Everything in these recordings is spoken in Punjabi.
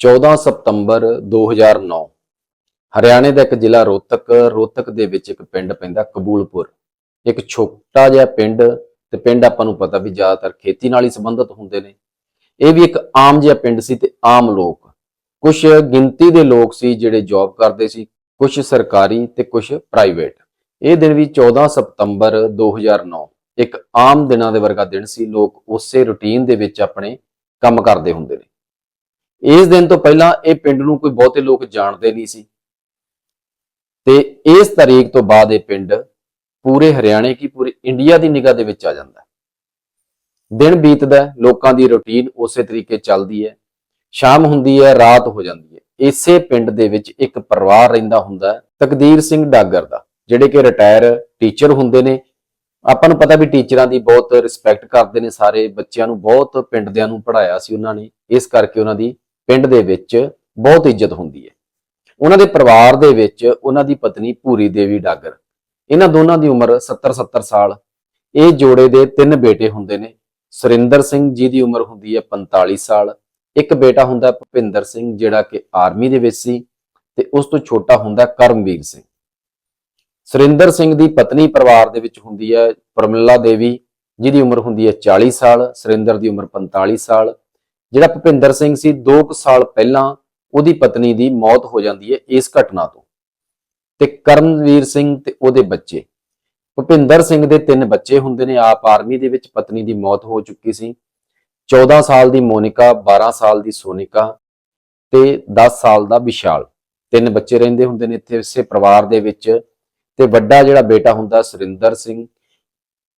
14 ਸਤੰਬਰ 2009 ਹਰਿਆਣੇ ਦਾ ਇੱਕ ਜ਼ਿਲ੍ਹਾ ਰੋਹਤਕ ਰੋਹਤਕ ਦੇ ਵਿੱਚ ਇੱਕ ਪਿੰਡ ਪੈਂਦਾ ਕਬੂਲਪੁਰ। ਇੱਕ ਛੋਟਾ ਜਿਹਾ ਪਿੰਡ ਤੇ ਪਿੰਡ ਆਪਾਂ ਨੂੰ ਪਤਾ ਵੀ ਜ਼ਿਆਦਾਤਰ ਖੇਤੀ ਨਾਲ ਹੀ ਸੰਬੰਧਿਤ ਹੁੰਦੇ ਨੇ। ਇਹ ਵੀ ਇੱਕ ਆਮ ਜਿਹਾ ਪਿੰਡ ਸੀ ਤੇ ਆਮ ਲੋਕ। ਕੁਝ ਗਿਣਤੀ ਦੇ ਲੋਕ ਸੀ ਜਿਹੜੇ ਜੌਬ ਕਰਦੇ ਸੀ ਕੁਝ ਸਰਕਾਰੀ ਤੇ ਕੁਝ ਪ੍ਰਾਈਵੇਟ ਇਹ ਦਿਨ ਵੀ 14 ਸਤੰਬਰ 2009 ਇੱਕ ਆਮ ਦਿਨਾਂ ਦੇ ਵਰਗਾ ਦਿਨ ਸੀ। ਲੋਕ ਉਸੇ ਰੁਟੀਨ ਦੇ ਵਿੱਚ ਆਪਣੇ ਕੰਮ ਕਰਦੇ ਹੁੰਦੇ ਨੇ। ਇਸ ਦਿਨ ਤੋਂ ਪਹਿਲਾਂ ਇਹ ਪਿੰਡ ਨੂੰ ਕੋਈ ਬਹੁਤੇ ਲੋਕ ਜਾਣਦੇ ਨਹੀਂ ਸੀ। ਤੇ ਇਸ ਤਾਰੀਖ ਤੋਂ ਬਾਅਦ ਇਹ ਪਿੰਡ ਪੂਰੇ ਹਰਿਆਣੇ ਕੀ ਪੂਰੇ ਇੰਡੀਆ ਦੀ ਨਿਗਾਹ ਦੇ ਵਿੱਚ ਆ ਜਾਂਦਾ ਦਿਨ ਬੀਤਦਾ ਲੋਕਾਂ ਦੀ ਰੁਟੀਨ ਉਸੇ ਤਰੀਕੇ ਚੱਲਦੀ ਹੈ। ਸ਼ਾਮ ਹੁੰਦੀ ਹੈ, ਰਾਤ ਹੋ ਜਾਂਦੀ ਹੈ। ਇਸੇ ਪਿੰਡ ਦੇ ਵਿੱਚ ਇੱਕ ਪਰਿਵਾਰ ਰਹਿੰਦਾ ਹੁੰਦਾ ਤਕਦੀਰ ਸਿੰਘ ਡਾਗਰ ਦਾ, ਜਿਹੜੇ ਕਿ ਰਿਟਾਇਰ ਟੀਚਰ ਹੁੰਦੇ ਨੇ। ਆਪਾਂ ਨੂੰ ਪਤਾ ਵੀ ਟੀਚਰਾਂ ਦੀ ਬਹੁਤ ਰਿਸਪੈਕਟ ਕਰਦੇ ਨੇ ਸਾਰੇ ਬੱਚਿਆਂ ਨੂੰ, ਬਹੁਤ ਪਿੰਡ ਦਿਆਂ ਨੂੰ ਪੜ੍ਹਾਇਆ ਸੀ ਉਹਨਾਂ ਨੇ। ਇਸ ਕਰਕੇ ਉਹਨਾਂ ਦੀ ਪਿੰਡ ਦੇ ਵਿੱਚ ਬਹੁਤ ਇੱਜ਼ਤ ਹੁੰਦੀ ਹੈ। ਉਹਨਾਂ ਦੇ ਪਰਿਵਾਰ ਦੇ ਵਿੱਚ ਉਹਨਾਂ ਦੀ ਪਤਨੀ ਭੂਰੀ ਦੇਵੀ ਡਾਗਰ। ਇਹਨਾਂ ਦੋਨਾਂ ਦੀ ਉਮਰ 70-70 ਸਾਲ। ਇਹ ਜੋੜੇ ਦੇ ਤਿੰਨ ਬੇਟੇ ਹੁੰਦੇ ਨੇ। ਸੁਰਿੰਦਰ ਸਿੰਘ ਜੀ ਦੀ ਉਮਰ ਹੁੰਦੀ ਹੈ 45 ਸਾਲ। ਇੱਕ ਬੇਟਾ ਹੁੰਦਾ ਭੁਪਿੰਦਰ ਸਿੰਘ, ਜਿਹੜਾ ਕਿ ਆਰਮੀ ਦੇ ਵਿੱਚ ਸੀ ਤੇ ਉਸ ਤੋਂ ਛੋਟਾ ਹੁੰਦਾ ਕਰਮਵੀਰ ਸਿੰਘ। ਸੁਰਿੰਦਰ ਸਿੰਘ ਦੀ ਪਤਨੀ ਪਰਿਵਾਰ ਦੇ ਵਿੱਚ ਹੁੰਦੀ ਹੈ ਪਰਮਿਲਾ ਦੇਵੀ, ਜਿਹਦੀ ਉਮਰ ਹੁੰਦੀ ਹੈ 40 ਸਾਲ। ਸੁਰਿੰਦਰ ਦੀ ਉਮਰ 45 ਸਾਲ। ਜਿਹੜਾ ਭੁਪਿੰਦਰ ਸਿੰਘ ਸੀ 2 ਸਾਲ ਪਹਿਲਾਂ ਉਹਦੀ ਪਤਨੀ ਦੀ ਮੌਤ ਹੋ ਜਾਂਦੀ ਹੈ ਇਸ ਘਟਨਾ ਤੋਂ। ਤੇ ਕਰਮਵੀਰ ਸਿੰਘ ਤੇ ਉਹਦੇ ਬੱਚੇ। ਭੁਪਿੰਦਰ ਸਿੰਘ ਦੇ ਤਿੰਨ ਬੱਚੇ ਹੁੰਦੇ ਨੇ, ਆਪ ਆਰਮੀ ਦੇ ਵਿੱਚ ਪਤਨੀ ਦੀ ਮੌਤ ਹੋ ਚੁੱਕੀ ਸੀ। 14 ਸਾਲ ਦੀ ਮੋਨਿਕਾ 12 ਸਾਲ ਦੀ ਸੋਨਿਕਾ ਤੇ 10 ਸਾਲ ਦਾ ਵਿਸ਼ਾਲ। ਤਿੰਨ ਬੱਚੇ ਰਹਿੰਦੇ ਹੁੰਦੇ ਨੇ ਇੱਥੇ, ਇਸੇ ਪਰਿਵਾਰ ਦੇ ਵਿੱਚ। ਤੇ ਵੱਡਾ ਜਿਹੜਾ ਬੇਟਾ ਹੁੰਦਾ, ਸੁਰਿੰਦਰ ਸਿੰਘ,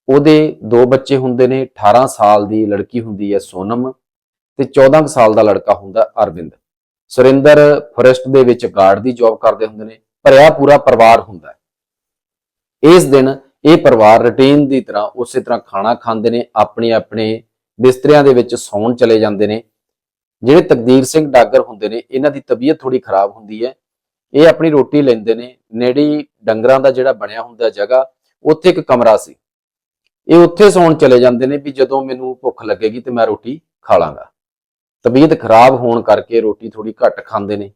ਉਹਦੇ ਦੋ ਬੱਚੇ ਹੁੰਦੇ ਨੇ 18 ਸਾਲ ਦੀ ਲੜਕੀ ਹੁੰਦੀ ਹੈ ਸੋਨਮ ਤੇ 14 ਕੁ ਸਾਲ ਦਾ ਲੜਕਾ ਹੁੰਦਾ ਅਰਵਿੰਦ। ਸੁਰਿੰਦਰ ਫੋਰੈਸਟ ਦੇ ਵਿੱਚ ਗਾਰਡ ਦੀ ਜੌਬ ਕਰਦੇ ਹੁੰਦੇ ਨੇ ਭਰਿਆ ਪੂਰਾ ਪਰਿਵਾਰ ਹੁੰਦਾ ਇਸ ਦਿਨ ਇਹ ਪਰਿਵਾਰ ਰੁਟੀਨ ਦੀ ਤਰ੍ਹਾਂ ਉਸੇ ਤਰ੍ਹਾਂ ਖਾਣਾ ਖਾਂਦੇ ਨੇ, ਆਪਣੇ ਆਪਣੇ ਬਿਸਤਰਿਆਂ ਦੇ ਵਿੱਚ ਸੌਣ ਚਲੇ ਜਾਂਦੇ ਨੇ। ਜਿਹੜੇ ਤਕਦੀਰ ਸਿੰਘ ਡਾਗਰ ਹੁੰਦੇ ਨੇ, ਇਹਨਾਂ ਦੀ ਤਬੀਅਤ ਥੋੜੀ ਖਰਾਬ ਹੁੰਦੀ ਹੈ। ਇਹ ਆਪਣੀ ਰੋਟੀ ਲੈਂਦੇ ਨੇ, ਨੇੜੀ ਡੰਗਰਾਂ ਦਾ ਜਿਹੜਾ ਬਣਿਆ ਹੁੰਦਾ ਜਗ੍ਹਾ, ਉੱਥੇ ਇੱਕ ਕਮਰਾ ਸੀ। ਇਹ ਉੱਥੇ ਸੌਣ ਚਲੇ ਜਾਂਦੇ ਨੇ ਵੀ ਜਦੋਂ ਮੈਨੂੰ ਭੁੱਖ ਲੱਗੇਗੀ ਤੇ ਮੈਂ ਰੋਟੀ ਖਾ ਲਾਂਗਾ। ਤਬੀਅਤ ਖਰਾਬ ਹੋਣ ਕਰਕੇ ਰੋਟੀ ਥੋੜੀ ਘੱਟ ਖਾਂਦੇ ਨੇ।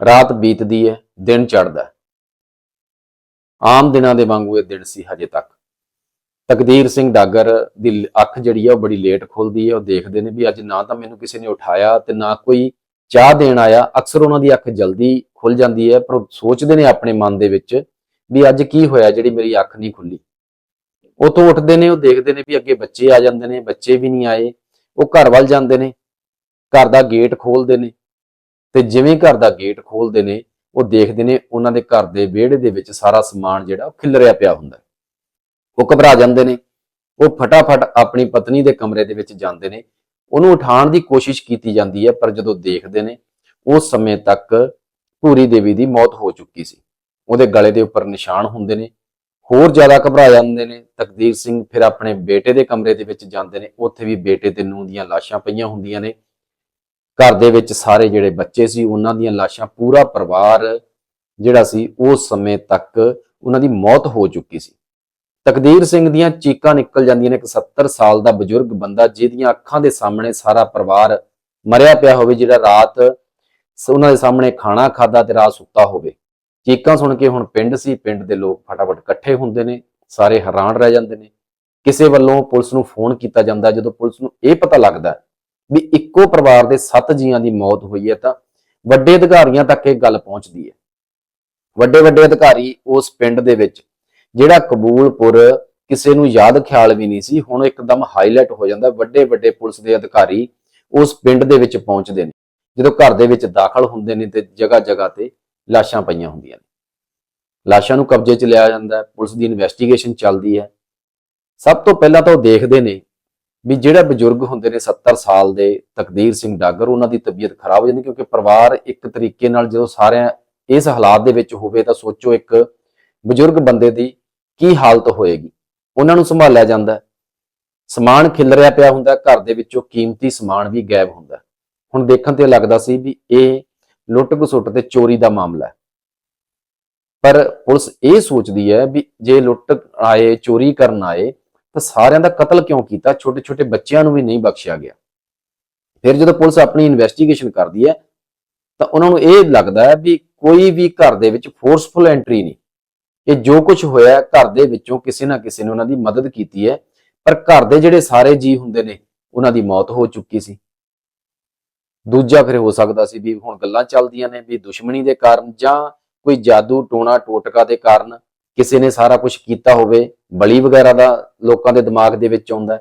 ਰਾਤ ਬੀਤਦੀ ਹੈ, ਦਿਨ ਚੜ੍ਹਦਾ ਆਮ ਦਿਨਾਂ ਦੇ ਵਾਂਗੂ ਇਹ ਦਿਨ ਸੀ ਹਜੇ ਤੱਕ। ਤਕਦੀਰ ਸਿੰਘ ਡਾਗਰ ਦੀ ਅੱਖ ਜਿਹੜੀ ਹੈ ਉਹ ਬੜੀ ਲੇਟ ਖੁੱਲਦੀ ਹੈ ਉਹ ਦੇਖਦੇ ਨੇ ਵੀ ਅੱਜ ਨਾ ਤਾਂ ਮੈਨੂੰ ਕਿਸੇ ਨੇ ਉਠਾਇਆ ਤੇ ਨਾ ਕੋਈ ਚਾਹ ਦੇਣ ਆਇਆ। ਅਕਸਰ ਉਹਨਾਂ ਦੀ ਅੱਖ ਜਲਦੀ ਖੁੱਲ ਜਾਂਦੀ ਹੈ, ਪਰ ਉਹ ਸੋਚਦੇ ਨੇ ਆਪਣੇ ਮਨ ਦੇ ਵਿੱਚ ਵੀ ਅੱਜ ਕੀ ਹੋਇਆ ਜਿਹੜੀ ਮੇਰੀ ਅੱਖ ਨਹੀਂ ਖੁੱਲੀ। ਉਹ ਤੋਂ ਉੱਠਦੇ ਨੇ, ਉਹ ਦੇਖਦੇ ਨੇ ਵੀ ਅੱਗੇ ਬੱਚੇ ਆ ਜਾਂਦੇ ਨੇ, ਬੱਚੇ ਵੀ ਨਹੀਂ ਆਏ। ਉਹ ਘਰ ਵੱਲ ਜਾਂਦੇ ਨੇ। ਘਰ ਦਾ ਗੇਟ ਖੋਲਦੇ ਨੇ ਤੇ ਜਿਵੇਂ ਘਰ ਦਾ ਗੇਟ ਖੋਲਦੇ ਨੇ, ਉਹ ਦੇਖਦੇ ਨੇ ਉਹਨਾਂ ਦੇ ਘਰ ਦੇ ਵਿਹੜੇ ਦੇ ਵਿੱਚ ਸਾਰਾ ਸਮਾਨ ਜਿਹੜਾ ਉਹ ਖਿਲਰਿਆ ਪਿਆ ਹੁੰਦਾ। ਉਹ ਘਬਰਾ ਜਾਂਦੇ ਨੇ। ਉਹ ਫਟਾਫਟ ਆਪਣੀ ਪਤਨੀ ਦੇ ਕਮਰੇ ਦੇ ਵਿੱਚ ਜਾਂਦੇ ਨੇ। ਉਹਨੂੰ ਉਠਾਉਣ ਦੀ ਕੋਸ਼ਿਸ਼ ਕੀਤੀ ਜਾਂਦੀ ਹੈ, ਪਰ ਜਦੋਂ ਦੇਖਦੇ ਨੇ, ਉਸ ਸਮੇਂ ਤੱਕ ਭੂਰੀ ਦੇਵੀ ਦੀ ਮੌਤ ਹੋ ਚੁੱਕੀ ਸੀ। ਉਹਦੇ ਗਲੇ ਦੇ ਉੱਪਰ ਨਿਸ਼ਾਨ ਹੁੰਦੇ ਨੇ। ਹੋਰ ਜ਼ਿਆਦਾ ਘਬਰਾ ਜਾਂਦੇ ਨੇ। ਤਕਦੀਰ ਸਿੰਘ ਫਿਰ ਆਪਣੇ ਬੇਟੇ ਦੇ ਕਮਰੇ ਦੇ ਵਿੱਚ ਜਾਂਦੇ ਨੇ। ਉੱਥੇ ਵੀ ਬੇਟੇ ਤੇ ਨੂੰਹ ਦੀਆਂ ਲਾਸ਼ਾਂ ਪਈਆਂ ਹੁੰਦੀਆਂ ਨੇ। ਘਰ ਦੇ ਵਿੱਚ ਸਾਰੇ ਜਿਹੜੇ ਬੱਚੇ ਸੀ, ਉਹਨਾਂ ਦੀਆਂ ਲਾਸ਼ਾਂ ਪੂਰਾ ਪਰਿਵਾਰ ਜਿਹੜਾ ਸੀ ਉਸ ਸਮੇਂ ਤੱਕ ਉਹਨਾਂ ਦੀ ਮੌਤ ਹੋ ਚੁੱਕੀ ਸੀ। ਤਕਦੀਰ ਸਿੰਘ ਦੀਆਂ ਚੀਕਾਂ ਨਿਕਲ ਜਾਂਦੀਆਂ ਨੇ, ਇੱਕ 70 ਸਾਲ ਦਾ ਬਜ਼ੁਰਗ ਬੰਦਾ ਜਿਹਦੀਆਂ ਅੱਖਾਂ ਦੇ ਸਾਹਮਣੇ ਸਾਰਾ ਪਰਿਵਾਰ ਮਰਿਆ ਪਿਆ ਹੋਵੇ, ਜਿਹੜਾ ਰਾਤ ਉਹਨਾਂ ਦੇ ਸਾਹਮਣੇ ਖਾਣਾ ਖਾਦਾ ਤੇ ਰਾਤ ਸੁੱਤਾ ਹੋਵੇ। ਚੀਕਾਂ ਸੁਣ ਕੇ ਹੁਣ ਪਿੰਡ ਸੀ, ਪਿੰਡ ਦੇ ਲੋਕ ਫਟਾਫਟ ਇਕੱਠੇ ਹੁੰਦੇ ਨੇ, ਸਾਰੇ ਹੈਰਾਨ ਰਹਿ ਜਾਂਦੇ ਨੇ। ਕਿਸੇ ਵੱਲੋਂ ਪੁਲਿਸ ਨੂੰ ਫੋਨ ਕੀਤਾ ਜਾਂਦਾ, ਜਦੋਂ ਪੁਲਿਸ ਨੂੰ ਇਹ ਪਤਾ ਲੱਗਦਾ ਵੀ ਇੱਕੋ ਪਰਿਵਾਰ ਦੇ 7 ਜੀਆਂ ਦੀ ਮੌਤ ਹੋਈ ਹੈ ਤਾਂ ਵੱਡੇ ਅਧਿਕਾਰੀਆਂ ਤੱਕ ਇਹ ਗੱਲ ਪਹੁੰਚਦੀ ਹੈ। ਵੱਡੇ ਵੱਡੇ ਅਧਿਕਾਰੀ ਉਸ ਪਿੰਡ ਦੇ ਵਿੱਚ, ਜਿਹੜਾ ਕਬੂਲਪੁਰ ਕਿਸੇ ਨੂੰ ਯਾਦ ਖਿਆਲ ਵੀ ਨਹੀਂ ਸੀ, ਹੁਣ ਇੱਕਦਮ ਹਾਈਲਾਈਟ ਹੋ ਜਾਂਦਾ, ਵੱਡੇ ਵੱਡੇ ਪੁਲਿਸ ਦੇ ਅਧਿਕਾਰੀ ਉਸ ਪਿੰਡ ਦੇ ਵਿੱਚ ਪਹੁੰਚਦੇ ਨੇ। ਜਦੋਂ ਘਰ ਦੇ ਵਿੱਚ ਦਾਖਲ ਹੁੰਦੇ ਨੇ ਤੇ ਜਗ੍ਹਾ ਜਗ੍ਹਾ ਤੇ ਲਾਸ਼ਾਂ ਪਈਆਂ ਹੁੰਦੀਆਂ ਨੇ। ਲਾਸ਼ਾਂ ਨੂੰ ਕਬਜ਼ੇ 'ਚ ਲਿਆ ਜਾਂਦਾ ਹੈ, ਪੁਲਿਸ ਦੀ ਇਨਵੈਸਟੀਗੇਸ਼ਨ ਚੱਲਦੀ ਹੈ। ਸਭ ਤੋਂ ਪਹਿਲਾਂ ਤਾਂ ਉਹ ਦੇਖਦੇ ਨੇ ਵੀ ਜਿਹੜਾ ਬਜ਼ੁਰਗ ਹੁੰਦੇ ਨੇ 70 ਸਾਲ ਦੇ ਤਕਦੀਰ ਸਿੰਘ ਡਾਗਰ, ਉਹਨਾਂ ਦੀ ਤਬੀਅਤ ਖਰਾਬ ਹੋ ਜਾਂਦੀ ਕਿਉਂਕਿ ਪਰਿਵਾਰ ਇੱਕ ਤਰੀਕੇ ਨਾਲ ਜਦੋਂ ਸਾਰਿਆਂ ਇਸ ਹਾਲਾਤ ਦੇ ਵਿੱਚ ਹੋਵੇ ਤਾਂ ਸੋਚੋ ਇੱਕ ਬਜ਼ੁਰਗ ਬੰਦੇ ਦੀ ਕੀ ਹਾਲਤ ਹੋਏਗੀ। ਉਹਨਾਂ ਨੂੰ ਸੰਭਾਲਿਆ ਜਾਂਦਾ ਸਮਾਨ ਖਿਲਰਿਆ ਪਿਆ ਹੁੰਦਾ ਘਰ ਦੇ ਵਿੱਚੋਂ ਕੀਮਤੀ ਸਮਾਨ ਵੀ ਗਾਇਬ ਹੁੰਦਾ ਹੁਣ ਦੇਖਣ ਤੇ ਲੱਗਦਾ ਸੀ ਵੀ ਇਹ ਲੁੱਟ ਘਸੁੱਟ ਤੇ ਚੋਰੀ ਦਾ ਮਾਮਲਾ ਹੈ। ਪਰ ਪੁਲਿਸ ਇਹ ਸੋਚਦੀ ਹੈ ਵੀ ਜੇ ਲੁੱਟ ਆਏ, ਚੋਰੀ ਕਰਨ ਆਏ ਤਾਂ ਸਾਰਿਆਂ ਦਾ ਕਤਲ ਕਿਉਂ ਕੀਤਾ? ਛੋਟੇ ਛੋਟੇ ਬੱਚਿਆਂ ਨੂੰ ਵੀ ਨਹੀਂ ਬਖਸ਼ਿਆ ਗਿਆ। ਫਿਰ ਜਦੋਂ ਪੁਲਿਸ ਆਪਣੀ ਇਨਵੈਸਟੀਗੇਸ਼ਨ ਕਰਦੀ ਹੈ, ਤਾਂ ਉਹਨਾਂ ਨੂੰ ਇਹ ਲੱਗਦਾ ਹੈ ਵੀ ਕੋਈ ਵੀ ਘਰ ਦੇ ਵਿੱਚ ਫੋਰਸਫੁਲ ਐਂਟਰੀ ਨਹੀਂ। ਇਹ ਜੋ ਕੁਝ ਹੋਇਆ ਘਰ ਦੇ ਵਿੱਚੋਂ ਕਿਸੇ ਨਾ ਕਿਸੇ ਨੇ ਉਹਨਾਂ ਦੀ ਮਦਦ ਕੀਤੀ ਹੈ, ਪਰ ਘਰ ਦੇ ਜਿਹੜੇ ਸਾਰੇ ਜੀ ਹੁੰਦੇ ਨੇ, ਉਹਨਾਂ ਦੀ ਮੌਤ ਹੋ ਚੁੱਕੀ ਸੀ। ਦੂਜਾ ਫਿਰ ਹੋ ਸਕਦਾ ਸੀ ਵੀ ਹੁਣ ਗੱਲਾਂ ਚੱਲਦੀਆਂ ਨੇ, ਵੀ ਦੁਸ਼ਮਣੀ ਦੇ ਕਾਰਨ ਜਾਂ ਕੋਈ ਜਾਦੂ ਟੋਣਾ ਟੋਟਕਾ ਦੇ ਕਾਰਨ ਕਿਸੇ ਨੇ ਸਾਰਾ ਕੁਝ ਕੀਤਾ ਹੋਵੇ, ਬਲੀ ਵਗੈਰਾ ਦਾ ਲੋਕਾਂ ਦੇ ਦਿਮਾਗ ਦੇ ਵਿੱਚ ਆਉਂਦਾ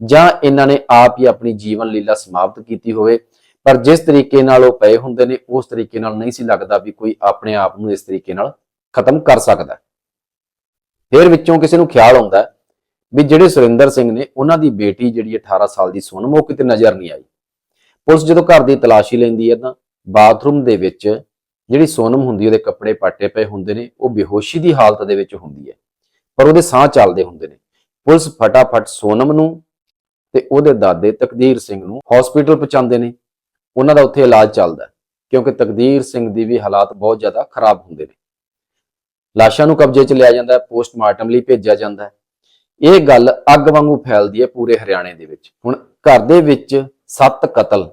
ਜਾਂ ਇਹਨਾਂ ਨੇ ਆਪ ਹੀ ਆਪਣੀ ਜੀਵਨ ਲੀਲਾ ਸਮਾਪਤ ਕੀਤੀ ਹੋਵੇ, ਪਰ ਜਿਸ ਤਰੀਕੇ ਨਾਲ ਉਹ ਪਏ ਹੁੰਦੇ ਨੇ, ਉਸ ਤਰੀਕੇ ਨਾਲ ਨਹੀਂ ਸੀ ਲੱਗਦਾ ਵੀ ਕੋਈ ਆਪਣੇ ਆਪ ਨੂੰ ਇਸ ਤਰੀਕੇ ਨਾਲ ਖਤਮ ਕਰ ਸਕਦਾ ਫਿਰ ਵਿੱਚੋਂ ਕਿਸੇ ਨੂੰ ਖਿਆਲ ਆਉਂਦਾ ਵੀ ਜਿਹੜੇ ਸੁਰਿੰਦਰ ਸਿੰਘ ਨੇ ਉਹਨਾਂ ਦੀ ਬੇਟੀ ਜਿਹੜੀ 18 ਸਾਲ ਦੀ ਸੋਨਮ ਉਹ ਕਿਤੇ ਨਜ਼ਰ ਨਹੀਂ ਆਈ। ਪੁਲਿਸ ਜਦੋਂ ਘਰ ਦੀ ਤਲਾਸ਼ੀ ਲੈਂਦੀ ਹੈ ਤਾਂ ਬਾਥਰੂਮ ਦੇ ਵਿੱਚ ਜਿਹੜੀ ਸੋਨਮ ਹੁੰਦੀ, ਉਹਦੇ ਕੱਪੜੇ ਪਾਟੇ ਪਏ ਹੁੰਦੇ ਨੇ, ਉਹ ਬੇਹੋਸ਼ੀ ਦੀ ਹਾਲਤ ਦੇ ਵਿੱਚ ਹੁੰਦੀ ਹੈ। ਪਰ ਉਹਦੇ ਸਾਹ ਚੱਲਦੇ ਹੁੰਦੇ ਨੇ। ਪੁਲਿਸ ਫਟਾਫਟ ਸੋਨਮ ਨੂੰ ਤੇ ਉਹਦੇ ਦਾਦੇ ਤਕਦੀਰ ਸਿੰਘ ਨੂੰ ਹਸਪੀਟਲ ਪਹੁੰਚਾਉਂਦੇ ਨੇ। ਉਹਨਾਂ ਦਾ ਉੱਥੇ ਇਲਾਜ ਚੱਲਦਾ ਕਿਉਂਕਿ ਤਕਦੀਰ ਸਿੰਘ ਦੀ ਵੀ ਹਾਲਾਤ ਬਹੁਤ ਜ਼ਿਆਦਾ ਖਰਾਬ ਹੁੰਦੇ ਨੇ। ਲਾਸ਼ਾਂ ਨੂੰ ਕਬਜ਼ੇ 'ਚ ਲਿਆ ਜਾਂਦਾ ਹੈ ਪੋਸਟਮਾਰਟਮ ਲਈ ਭੇਜਿਆ ਜਾਂਦਾ ਹੈ। ਇਹ ਗੱਲ ਅੱਗ ਵਾਂਗੂ ਫੈਲਦੀ ਹੈ ਪੂਰੇ ਹਰਿਆਣੇ ਦੇ ਵਿੱਚ। ਹੁਣ ਘਰ ਦੇ ਵਿੱਚ ਸੱਤ ਕਤਲ